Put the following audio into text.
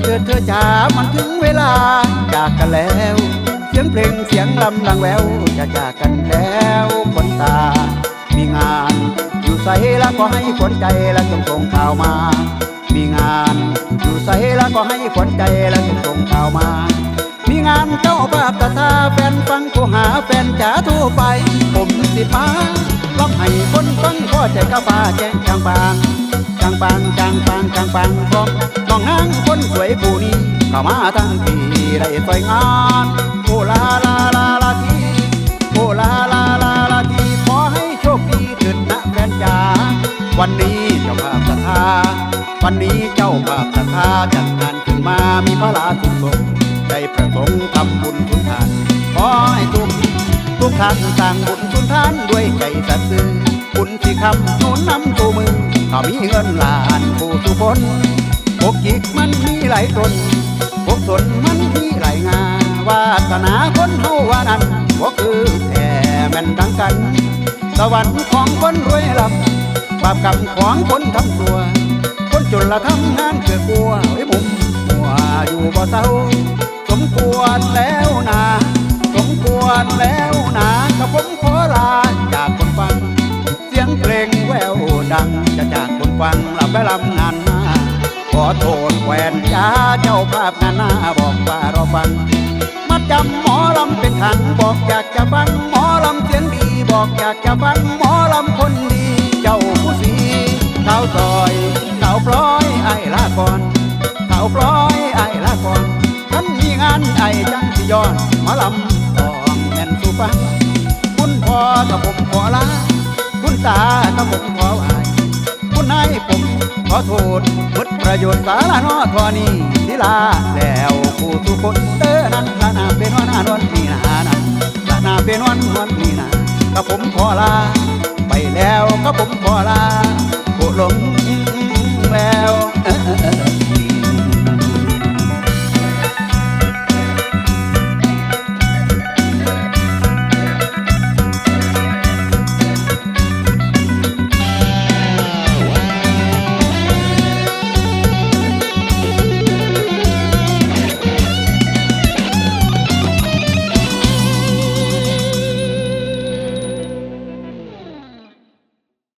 เถิดเธอจ๋ามันถึงเวลาจากกันแล้ว เสียงเพลงเสียงลำลังแววจะจากกันแล้วคนตา มีงานอยู่ใสแล้วก็ให้ขวัญใจแล้วจงส่งข่าวมา มีงานอยู่ใสแล้วก็ให้ขวัญใจแล้วจงส่งข่าวมา มีงานเจ้าภาพตาตาแฟนฟังโทรหาแฟนจ๋าโทรไป ผมสิมาร้องให้คนฟังพ่อใจกะฟ้าแจ้งจางบาง จางบางจางบางจางบางพร้อมน้องนางคนสวยผู้นี้เข้ามาทั้งปีได้สวยงานโอลาลาลาลาทีโอลาลาลาลาทีขอให้โชคดีเถิดนะแฟนจ๋าวันนี้เจ้าภาพศรัทธาวันนี้เจ้าภาพศรัทธาจัดงานขึ้นมามีพระลาทุกทรงได้ประสงค์ทำบุญทุนทานขอให้ทุกทุกท่านต่างบุญทุนทานด้วยใจสัตย์ซื่อ บุญที่คำหนุนนำตัวมือเขามีเงินล้านผู้ทุกคนพวกจิกมันมีหลายตนพวกสนมันมีหลายงาวาสนาคนเฮาว่านั้นบ่คือแต่แม่นดังกัน สวรรค์ของคนรวยลำบาปกรรมของคนทำตัว คนจนละทำงานเกือกลัวไว้มุมหัวอยู่บ่เศร้าสมควรแล้วนะสมควรแล้วนะกับผมขอ จากคนฟังหลับไปลำงานมาขอโทษแหวนจ้าเจ้าภาพงานหน้าบอกว่ารอฟัง มาจำหมอลำเป็นขันบอกอยากจะฟังหมอลำเสียงดีบอกอยากจะฟังหมอลำคนดี เจ้าผู้สีเท้าซอยเท้าพลอยไอ้ลาก่อนเท้าพลอยไอ้ลาก่อนท่านมีงานไอ้จังสิย้อนหมอลำต้องแม่นสุฟังคุณพ่อกับผมขอลาคุณตากับผมขอ อโทษหมดประโยชน์สารนอทอนี่ศิลาแล้วผู้ทุกคนเด้อนั้นละนาเป็นวันนานนนี้นานะละนาเป็นวันวันนี้นะกับผมขอลา ไปแล้วกับผมขอลา